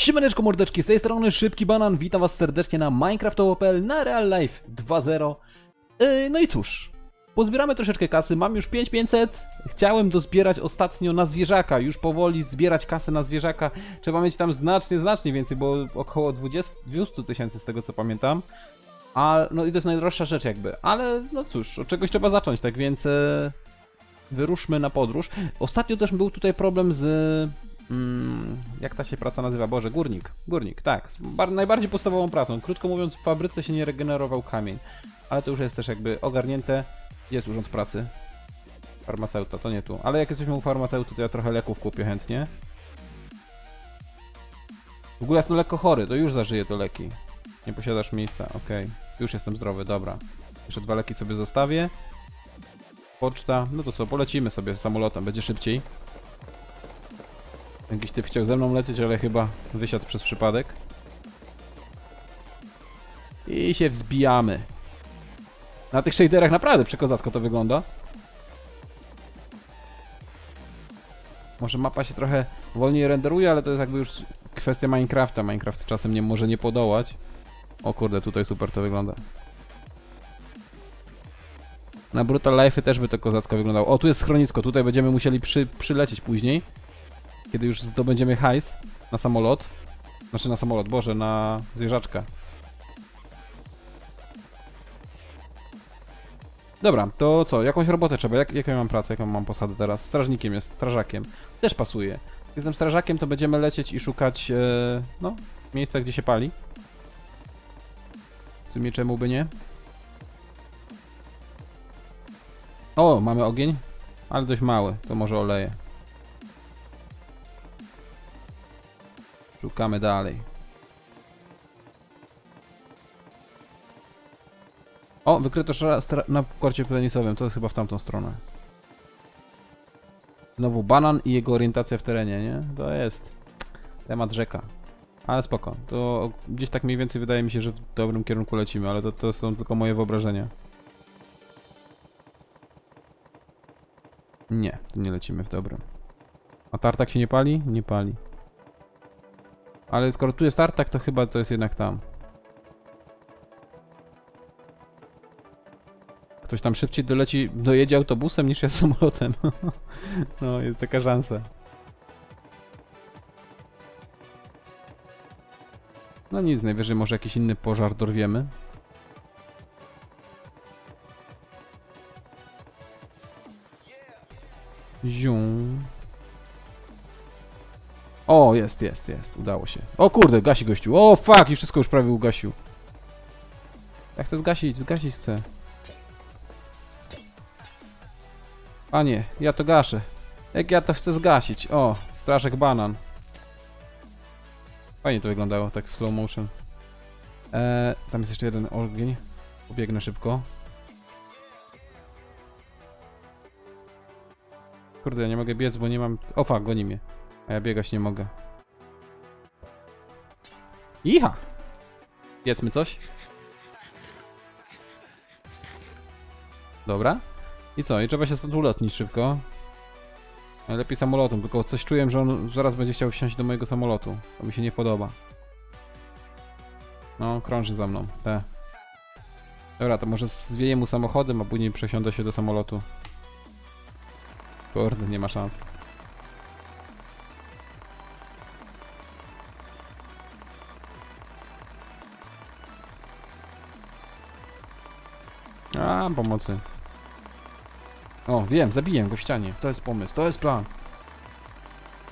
Siemaneczko mordeczki, z tej strony Szybki Banan, witam was serdecznie na Minecraft.pl na Real Life 2.0 yy, No i cóż, pozbieramy troszeczkę kasy, mam już 5500 Chciałem dozbierać ostatnio na zwierzaka, już powoli zbierać kasę na zwierzaka. Trzeba mieć tam znacznie, znacznie więcej, bo około 20, 200 tysięcy z tego co pamiętam. A, No i to jest najdroższa rzecz jakby, ale no cóż, od czegoś trzeba zacząć, tak więc... e, Wyruszmy na podróż. Ostatnio też był tutaj problem z Mm, jak ta się praca nazywa? Boże, górnik. Górnik, tak. Bar- najbardziej podstawową pracą. Krótko mówiąc, w fabryce się nie regenerował kamień. Ale to już jest też jakby ogarnięte. Jest urząd pracy. Farmaceuta, to nie tu. Ale jak jesteśmy u farmaceuty, to ja trochę leków kupię chętnie. W ogóle jestem lekko chory, to już zażyję to leki. Nie posiadasz miejsca, okej. Już jestem zdrowy, dobra. Jeszcze dwa leki sobie zostawię. Poczta, no to co, polecimy sobie samolotem, będzie szybciej. Jakiś typ chciał ze mną lecieć, ale chyba wysiadł przez przypadek. I się wzbijamy. Na tych shaderach naprawdę przekozacko to wygląda. Może mapa się trochę wolniej renderuje, ale to jest jakby już kwestia Minecrafta. Minecraft czasem nie może nie podołać. O kurde, tutaj super to wygląda. Na Brutal Life też by to kozacko wyglądało. O, tu jest schronisko, tutaj będziemy musieli przy, przylecieć później. Kiedy już zdobędziemy hajs na samolot. Znaczy na samolot, Boże, na zwierzaczka. Dobra, to co? Jakąś robotę trzeba. Jak, jaką ja mam pracę? Jaką mam posadę teraz? Strażnikiem jest, strażakiem. Też pasuje. Jestem strażakiem, to będziemy lecieć i szukać, e, no, miejsca, gdzie się pali. W sumie czemu by nie? O, mamy ogień, ale dość mały, to może oleje. Szukamy dalej. O, wykryto stra- na korcie tenisowym, to jest chyba w tamtą stronę. Znowu banan i jego orientacja w terenie, nie? To jest temat rzeka. Ale spoko, to gdzieś tak mniej więcej wydaje mi się, że w dobrym kierunku lecimy, ale to, to są tylko moje wyobrażenia. Nie, tu nie lecimy w dobrym. A tartak się nie pali? Nie pali. Ale skoro tu jest tartak, to chyba to jest jednak tam. Ktoś tam szybciej doleci, dojedzie autobusem niż ja samolotem. no, jest taka szansa. No nic, najwyżej może jakiś inny pożar dorwiemy. Ziu. O, jest, jest, jest. Udało się. O kurde, gasi gościu. O fuck, i wszystko już prawie ugasił. Ja chcę zgasić, zgasić chcę. Panie, ja to gaszę. Jak ja to chcę zgasić. O, strażek banan. Fajnie to wyglądało, tak w slow motion. Eee, tam jest jeszcze jeden ogień. Pobiegnę szybko. Kurde, ja nie mogę biec, bo nie mam... O fuck, goni mnie. A ja biegać nie mogę. Iha! Jedzmy coś. Dobra. I co? I trzeba się stąd ulotnić szybko. Najlepiej samolotem, tylko coś czuję, że on zaraz będzie chciał wsiąść do mojego samolotu. To mi się nie podoba. No, krąży za mną. Te. Dobra, to może zwieję mu samochodem, a później przesiądę się do samolotu. Kurde, nie ma szans. A, pomocy. O, wiem, zabiję go w ścianie. To jest pomysł, to jest plan.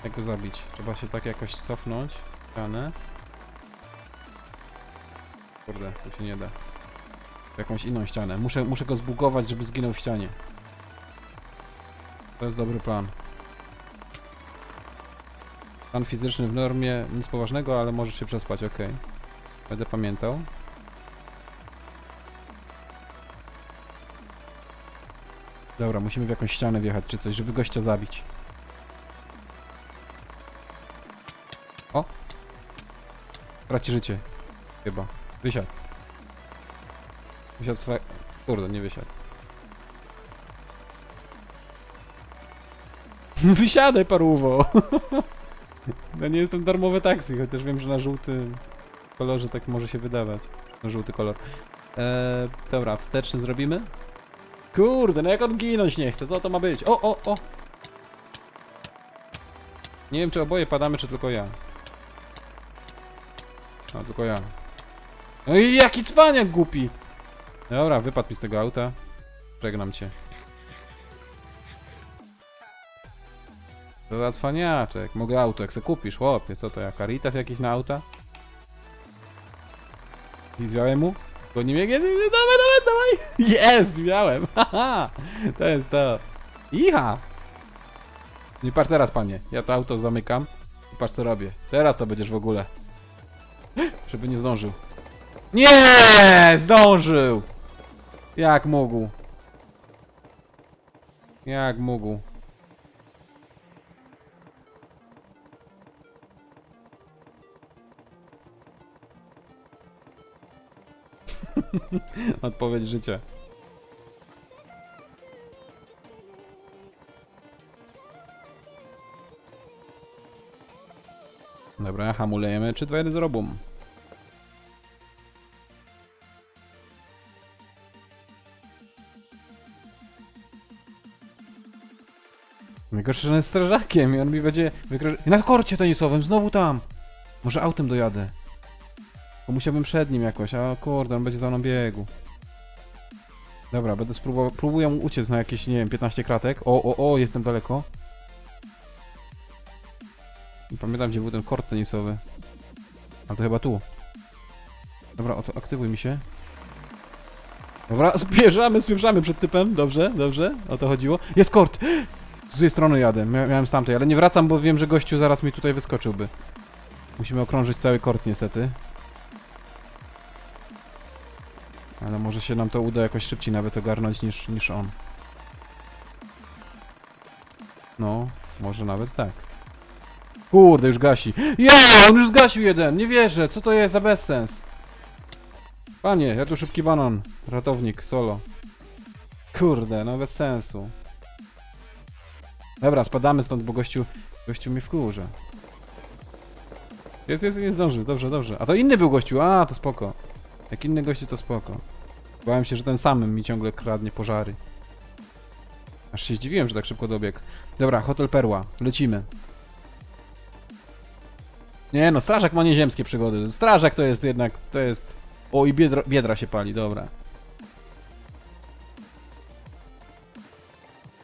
Jak go zabić? Trzeba się tak jakoś cofnąć. Ścianę. Kurde, to się nie da. Jakąś inną ścianę. Muszę, muszę go zbugować, żeby zginął w ścianie. To jest dobry plan. Plan fizyczny w normie, nic poważnego, ale możesz się przespać, ok. Będę pamiętał. Dobra, musimy w jakąś ścianę wjechać czy coś, żeby gościa zabić. O! Traci życie. Chyba. Wysiadł. Wysiadł swoje... Kurde, nie wysiadł. Wysiadaj, paruwo! No nie jestem darmowe taksi, chociaż wiem, że na żółtym kolorze tak może się wydawać. Na żółty kolor. Eee, dobra, wsteczny zrobimy. Kurde, no jak on ginąć nie chce, co to ma być? O, o, o! Nie wiem, czy oboje padamy, czy tylko ja. No, tylko ja. No i jaki cwaniak głupi! Dobra, wypadł mi z tego auta. Żegnam cię. To za cwaniaczek. Mogę auto, jak se kupisz, chłopie. Co to, jak Caritas jakiś na auta? I zwiałem mu? Bo nie wiem, dawaj, dawaj, dawaj! Jest, zwiałem! Haha! To jest to. Iha! Nie patrz teraz, panie. Ja to auto zamykam. I patrz, co robię. Teraz to będziesz w ogóle. Żeby nie zdążył. Nie! Zdążył! Jak mógł? Jak mógł? Odpowiedź życia. Dobra, hamulejemy. 3, 2, 1, 0, bum. Najgorsze, że on jest strażakiem i on mi będzie wykra... Na korcie tenisowym, znowu tam! Może autem dojadę. Bo musiałbym przed nim jakoś, a kurde, on będzie za mną biegł. Dobra, będę spróbował, próbuję mu uciec na jakieś, nie wiem, 15 kratek. O, o, o, jestem daleko. Nie pamiętam, gdzie był ten kort tenisowy. Ale to chyba tu. Dobra, oto aktywuj mi się. Dobra, spieszamy, spieszamy przed typem. Dobrze, dobrze, o to chodziło. Jest kort! Z złej strony jadę, Mia miałem z tamtej, ale nie wracam, bo wiem, że gościu zaraz mi tutaj wyskoczyłby. Musimy okrążyć cały kort niestety. Ale może się nam to uda jakoś szybciej nawet ogarnąć niż, niż on. No, może nawet tak. Kurde, już gasi. Ja, on już zgasił jeden, nie wierzę, co to jest za bezsens? Panie, ja tu szybki banan, ratownik, solo. Kurde, no bez sensu. Dobra, spadamy stąd, bo gościu, gościu mi wkurza. Jest, jest, nie zdążył, dobrze, dobrze. A to inny był gościu, a to spoko. Jak inny gościu to spoko. Bałem się, że ten samym mi ciągle kradnie pożary. Aż się zdziwiłem, że tak szybko dobiegł. Dobra, Hotel Perła, lecimy. Nie no, strażak ma nieziemskie przygody. Strażak to jest jednak, to jest... O, i biedra, biedra się pali, dobra.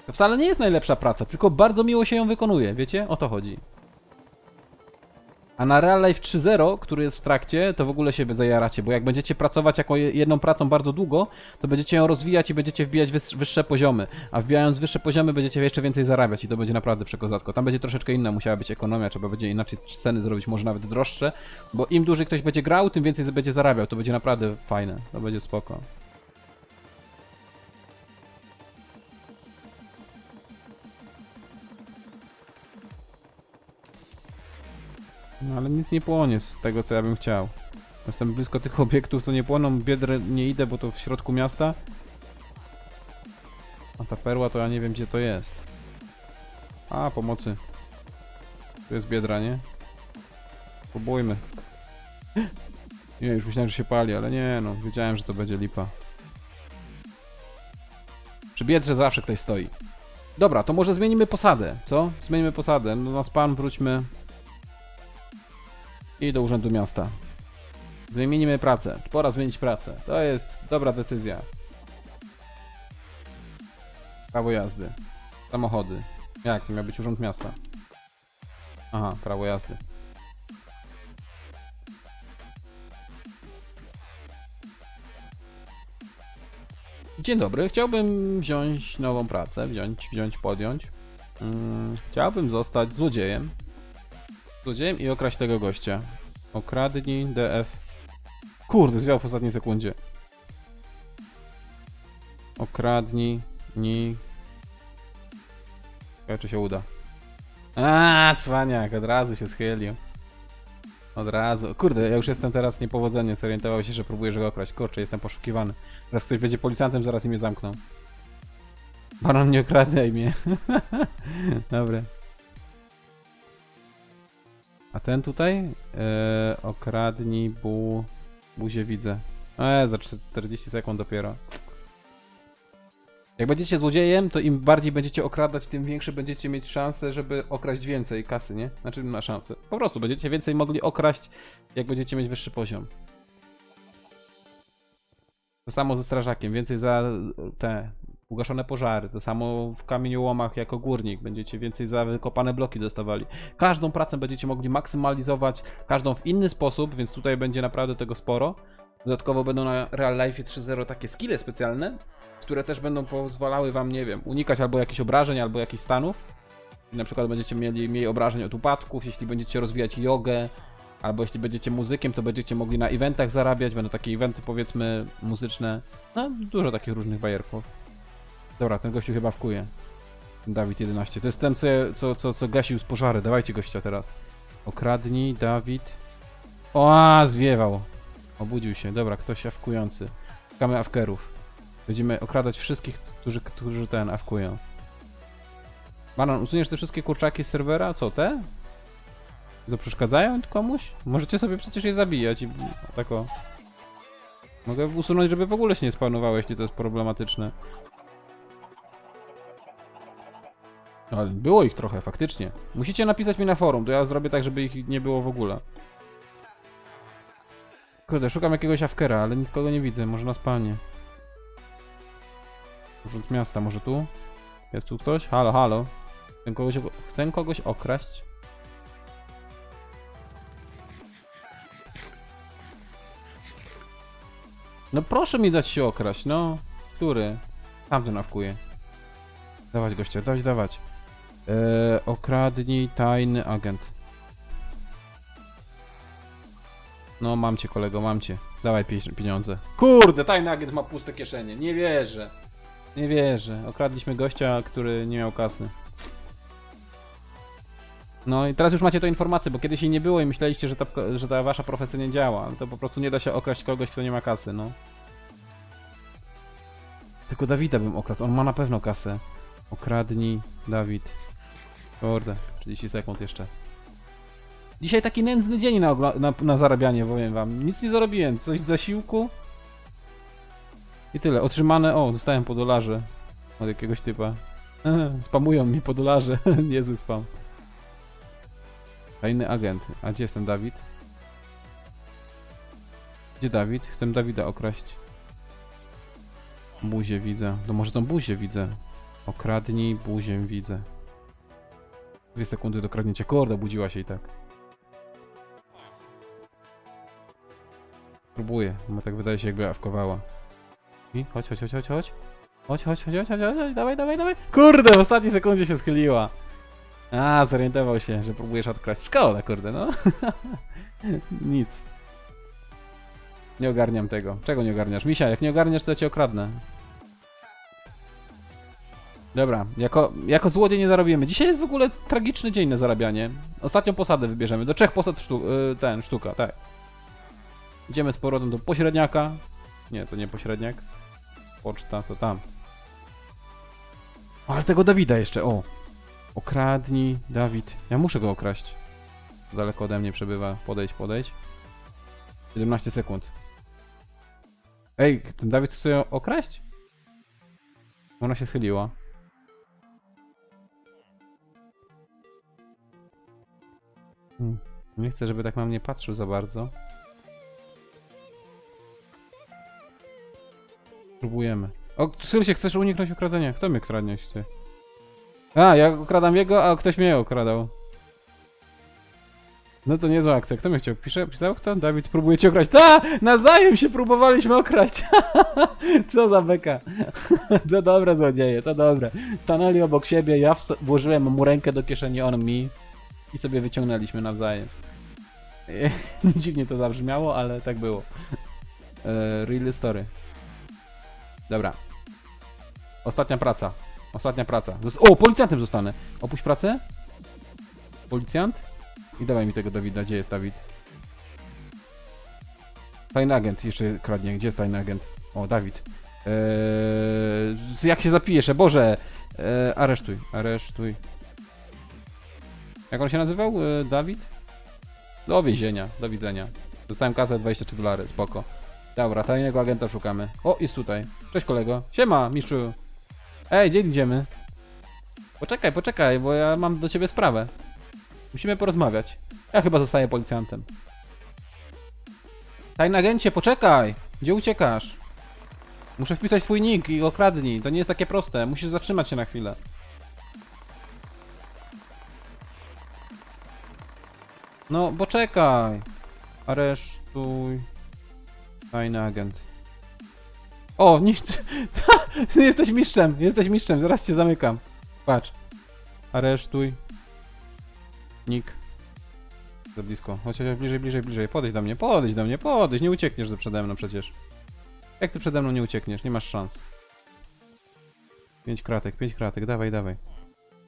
To wcale nie jest najlepsza praca, tylko bardzo miło się ją wykonuje, wiecie? O to chodzi. A na Real Life 3.0, który jest w trakcie, to w ogóle się zajaracie, bo jak będziecie pracować jako je- jedną pracą bardzo długo, to będziecie ją rozwijać i będziecie wbijać wyższe poziomy. A wbijając wyższe poziomy będziecie jeszcze więcej zarabiać i to będzie naprawdę przekozacko. Tam będzie troszeczkę inna musiała być ekonomia, trzeba będzie inaczej ceny zrobić, może nawet droższe, bo im dłużej ktoś będzie grał, tym więcej będzie zarabiał. To będzie naprawdę fajne, to będzie spoko. No ale nic nie płonie z tego, co ja bym chciał. Jestem blisko tych obiektów, co nie płoną. Biedrę nie idę, bo to w środku miasta. A ta perła to ja nie wiem, gdzie to jest. A, pomocy. Tu jest biedra, nie? Próbujmy. Nie, już myślałem, że się pali, ale nie no, wiedziałem, że to będzie lipa. Przy biedrze zawsze ktoś stoi. Dobra, to może zmienimy posadę, co? Zmienimy posadę. No na span wróćmy i do Urzędu Miasta. Zmienimy pracę. Pora zmienić pracę. To jest dobra decyzja. Prawo jazdy. Samochody. Jak? To miał być Urząd Miasta. Aha, prawo jazdy. Dzień dobry, chciałbym wziąć nową pracę, wziąć, wziąć, podjąć. Mm, chciałbym zostać złodziejem. Złodziejem i okraść tego gościa. Okradnij DF. Kurde, zwiał w ostatniej sekundzie. Okradnij ni. Ciekawe, czy się uda. A, cwaniak, od razu się schylił. Od razu. Kurde, ja już jestem teraz niepowodzenie. Zorientował się, że próbujesz go okraść. Kurczę, jestem poszukiwany. Teraz ktoś będzie policjantem, zaraz i mnie zamkną. Baron nie okradaj mnie. Dobra. A ten tutaj? Eee, okradnij bu... buzię widzę. Eee, za 40 sekund dopiero. Jak będziecie złodziejem, to im bardziej będziecie okradać, tym większe będziecie mieć szanse, żeby okraść więcej kasy, nie? Znaczy na szansę. Po prostu będziecie więcej mogli okraść, jak będziecie mieć wyższy poziom. To samo ze strażakiem, więcej za te ugaszone pożary. To samo w kamieniołomach jako górnik. Będziecie więcej za wykopane bloki dostawali. Każdą pracę będziecie mogli maksymalizować, każdą w inny sposób, więc tutaj będzie naprawdę tego sporo. Dodatkowo będą na Real Life 3.0 takie skille specjalne, które też będą pozwalały wam, nie wiem, unikać albo jakichś obrażeń, albo jakichś stanów. Na przykład będziecie mieli mniej obrażeń od upadków, jeśli będziecie rozwijać jogę, albo jeśli będziecie muzykiem, to będziecie mogli na eventach zarabiać, będą takie eventy powiedzmy muzyczne. No, dużo takich różnych bajerków. Dobra, ten gościu chyba wkuje. Dawid 11. To jest ten, co, co, co, co gasił z pożary. Dawajcie gościa teraz. Okradnij, Dawid. O, zwiewał. Obudził się. Dobra, ktoś awkujący. Szukamy awkerów. Będziemy okradać wszystkich, którzy, którzy ten awkują. Banan, usuniesz te wszystkie kurczaki z serwera? Co, te? To przeszkadzają komuś? Możecie sobie przecież je zabijać i tak o. Mogę usunąć, żeby w ogóle się nie spawnowały, jeśli to jest problematyczne. Ale było ich trochę, faktycznie. Musicie napisać mi na forum, to ja zrobię tak, żeby ich nie było w ogóle. Kurde, szukam jakiegoś awkera, ale nikogo nie widzę, może na spalnie. Urząd miasta, może tu? Jest tu ktoś? Halo, halo. Chcę kogoś, chcę kogoś okraść. No proszę mi dać się okraść, no. Który? Tamten awkuje. Dawać gościa, dawać, dawać. Eee, okradnij tajny agent. No, mam cię, kolego, mam cię. Dawaj pie- pieniądze. Kurde, tajny agent ma puste kieszenie. Nie wierzę. Nie wierzę. Okradliśmy gościa, który nie miał kasy. No i teraz już macie tę informację, bo kiedyś jej nie było i myśleliście, że ta, że ta wasza profesja nie działa. To po prostu nie da się okraść kogoś, kto nie ma kasy, no. Tylko Dawida bym okradł, on ma na pewno kasę. Okradnij, Dawid. Kurde, 30 sekund jeszcze. Dzisiaj taki nędzny dzień na, na, na zarabianie, powiem wam. Nic nie zarobiłem, coś z zasiłku. I tyle, otrzymane, o, dostałem po dolarze. Od jakiegoś typa. Spamują mnie po dolarze, niezły spam. Tajny agent. A gdzie jest ten Dawid? Gdzie Dawid? Chcę Dawida okraść. Buzię widzę. No może tą buzię widzę. Okradnij, buzię widzę. Dwie sekundy do kradnięcia. Kurde, budziła się i tak. Próbuję, bo tak wydaje się jakby awkowała. I chodź, chodź, chodź, chodź, chodź. Chodź, chodź, chodź, chodź, chodź, chodź, dawaj, dawaj, dawaj. Kurde, w ostatniej sekundzie się schyliła. A, zorientował się, że próbujesz odkraść. Szkoda, kurde, no. Nic. Nie ogarniam tego. Czego nie ogarniasz? Misia, jak nie ogarniasz, to ja cię okradnę. Dobra, jako, jako nie zarobimy. Dzisiaj jest w ogóle tragiczny dzień na zarabianie. Ostatnią posadę wybierzemy. Do trzech posad sztu y, ten, sztuka, tak. Idziemy z powrotem do pośredniaka. Nie, to nie pośredniak. Poczta, to tam. Ale tego Dawida jeszcze, o. Okradnij, Dawid. Ja muszę go okraść. Daleko ode mnie przebywa. Podejdź, podejdź. 17 sekund. Ej, ten Dawid chce ją okraść? Ona się schyliła. Hmm. Nie chcę, żeby tak na mnie patrzył za bardzo. Próbujemy. O, Sylsie, chcesz uniknąć okradzenia? Kto mnie kradnie, ty? A, ja okradam jego, a ktoś mnie okradał. No to niezła akcja. Kto mnie chciał? Pisze, pisał kto? Dawid próbuje cię okraść. Ta! Nawzajem się próbowaliśmy okraść. Co za beka. to dobre złodzieje, to dobre. Stanęli obok siebie, ja włożyłem mu rękę do kieszeni, on mi. I sobie wyciągnęliśmy nawzajem. Dziwnie to zabrzmiało, ale tak było. E, real story. Dobra. Ostatnia praca. Ostatnia praca. Zost- o, policjantem zostanę. Opuść pracę. Policjant. I dawaj mi tego Dawida. Gdzie jest Dawid? Tajny agent jeszcze kradnie. Gdzie jest tajny agent? O, Dawid. Eee, jak się zapijesz? Boże! Eee, aresztuj, aresztuj. Jak on się nazywał? Eee, Dawid? Do więzienia, do widzenia. Dostałem kasę 23 dolary, spoko. Dobra, tajnego agenta szukamy. O, jest tutaj. Cześć kolego. Siema, mistrzu. Ej, gdzie idziemy? Poczekaj, poczekaj, bo ja mam do ciebie sprawę. Musimy porozmawiać. Ja chyba zostaję policjantem. Tajny agencie, poczekaj! Gdzie uciekasz? Muszę wpisać twój nick i okradnij. To nie jest takie proste. Musisz zatrzymać się na chwilę. No, poczekaj. Aresztuj. Tajny agent. O, nie. jesteś mistrzem, jesteś mistrzem, zaraz cię zamykam. Patrz. Aresztuj. Nick. Za blisko. Chodź, bliżej, bliżej, bliżej. Podejdź do mnie, podejdź do mnie, podejdź. Nie uciekniesz do przede mną przecież. Jak ty przede mną nie uciekniesz? Nie masz szans. Pięć kratek, pięć kratek, dawaj, dawaj.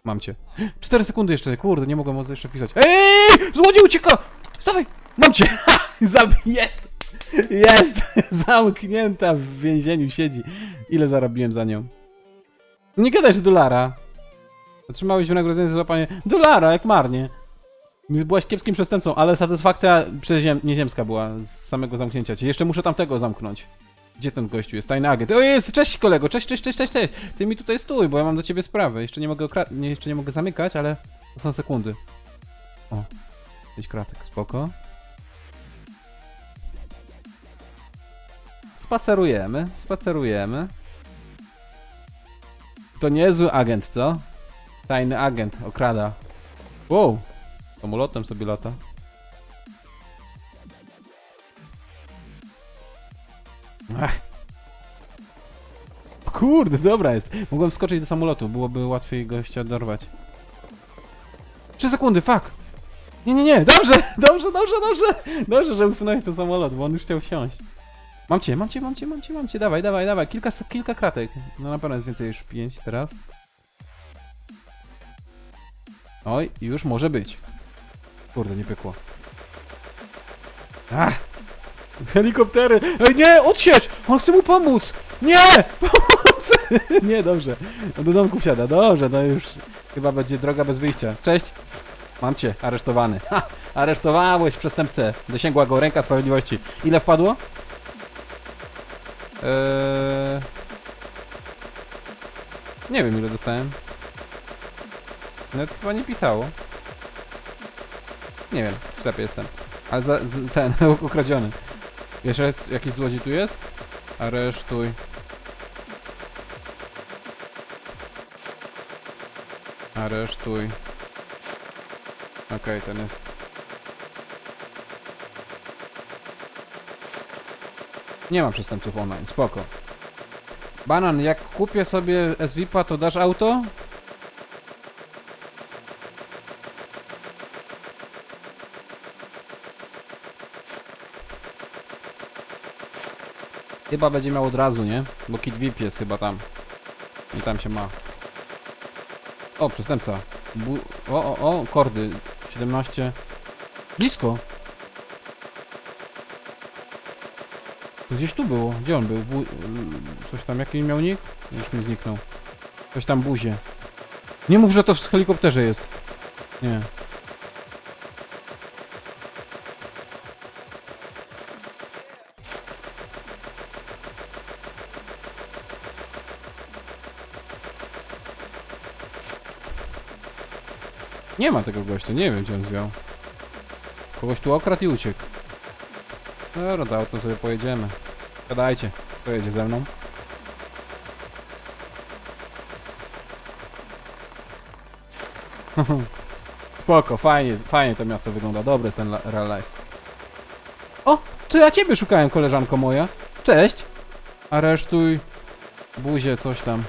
Mam cię. Cztery sekundy jeszcze, kurde, nie mogłem o jeszcze pisać. Ej! Złodziej ucieka! Dawaj! Mam cię! Jest! Jest! Zamknięta w więzieniu siedzi. Ile zarobiłem za nią? Nie gadaj, dolara. Otrzymałeś wynagrodzenie za złapanie dolara, jak marnie. Byłaś kiepskim przestępcą, ale satysfakcja nieziemska była z samego zamknięcia cię. Jeszcze muszę tamtego zamknąć. Gdzie ten gościu jest? Tajny agent. O jest! Cześć kolego! Cześć, cześć, cześć, cześć, cześć! Ty mi tutaj stój, bo ja mam do ciebie sprawę. Jeszcze nie mogę, okra- nie, jeszcze nie mogę zamykać, ale to są sekundy. O. Pięć kratek, spoko. Spacerujemy, spacerujemy. To niezły agent, co? Tajny agent, okrada. Wow! Samolotem sobie lata. Ach. Kurde, dobra jest. Mogłem skoczyć do samolotu, byłoby łatwiej gościa dorwać. 3 sekundy, fuck! Nie, nie, nie, dobrze, dobrze, dobrze, dobrze! Dobrze, że usunąłeś ten samolot, bo on już chciał wsiąść. Mam cię, mam cię, mam cię, mam cię, mam cię, dawaj, dawaj, dawaj, kilka, kilka kratek. No na pewno jest więcej już pięć teraz. Oj, już może być. Kurde, nie pykło. Ach! Helikoptery! Ej, nie! Odsiecz! On chce mu pomóc! Nie! Pomóc! nie, dobrze. On do domku wsiada. Dobrze, no już chyba będzie droga bez wyjścia. Cześć! Mam cię, aresztowany. Ha! Aresztowałeś przestępcę. Dosięgła go ręka sprawiedliwości. Ile wpadło? Eee... Nie wiem ile dostałem. Nawet chyba nie pisało. Nie wiem, ślepy jestem. Ale za, z, ten, ukradziony. Jeszcze jest, jakiś złodziej tu jest? Aresztuj. Aresztuj. Okej, ten jest. Nie ma przestępców online, spoko. Banan, jak kupię sobie SVIP-a, to dasz auto? Chyba będzie miał od razu, nie? Bo kit VIP jest chyba tam. I tam się ma. O, przestępca. Bu o, o, o, kordy. 17. Blisko. Gdzieś tu było. Gdzie on był? Bu coś tam, jaki miał nick? Już mi zniknął. Coś tam buzie. Nie mów, że to w helikopterze jest. Nie. Nie ma tego gościa, nie wiem gdzie on zwiał. Kogoś tu okradł i uciekł. Dobra, to sobie pojedziemy. Gadajcie, pojedzie ze mną. Spoko, fajnie, fajnie to miasto wygląda. Dobry jest ten real life. O, czy ja ciebie szukałem, koleżanko moja? Cześć. Aresztuj. Buzie, coś tam.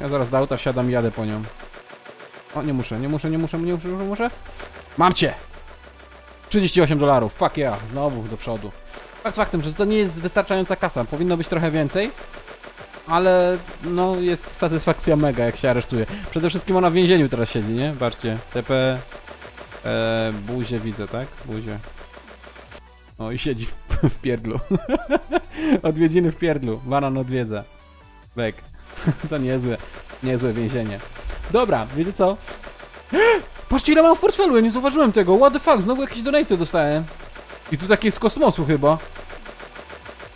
Ja zaraz do auta wsiadam i jadę po nią. O, nie muszę, nie muszę, nie muszę, nie muszę, nie muszę. Mam cię! 38 dolarów, fuck yeah, znowu do przodu. Fakt faktem, że to nie jest wystarczająca kasa, powinno być trochę więcej, ale no jest satysfakcja mega jak się aresztuje. Przede wszystkim ona w więzieniu teraz siedzi, nie? Patrzcie, TP, e, buzie widzę, tak? Buzie. O i siedzi w, w pierdlu. Odwiedziny w pierdlu, banan odwiedza. Bek. to niezłe, niezłe więzienie. Dobra, wiecie co? Patrzcie ile mam w portfelu, ja nie zauważyłem tego. What the fuck, znowu jakieś donate dostałem. I tu takie z kosmosu chyba.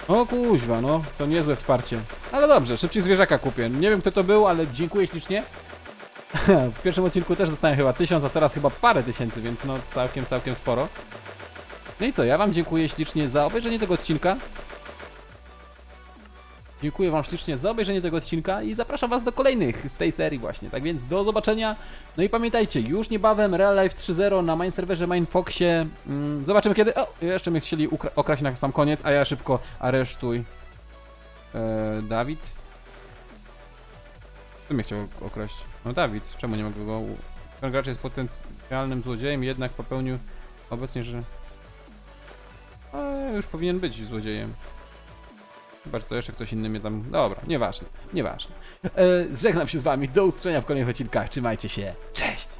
O kuźwa, no, to niezłe wsparcie. Ale dobrze, szybciej zwierzaka kupię. Nie wiem kto to był, ale dziękuję ślicznie. w pierwszym odcinku też dostałem chyba tysiąc, a teraz chyba parę tysięcy, więc no całkiem, całkiem sporo. No i co, ja wam dziękuję ślicznie za obejrzenie tego odcinka. Dziękuję wam ślicznie za obejrzenie tego odcinka i zapraszam was do kolejnych z tej serii właśnie. Tak więc do zobaczenia. No i pamiętajcie, już niebawem Real Life 3.0 na main serwerze Mindfoxie. Mm, zobaczymy kiedy... O, jeszcze mnie chcieli okraść na sam koniec, a ja szybko aresztuj. Eee, Dawid? Kto mnie chciał okraść? No Dawid, czemu nie mogę go... Ten gracz jest potencjalnym złodziejem, jednak popełnił obecnie, że... A, już powinien być złodziejem. Chyba, że to jeszcze ktoś inny mnie tam... Dobra, nieważne, nieważne. E, się z wami, do usłyszenia w kolejnych odcinkach, trzymajcie się, cześć!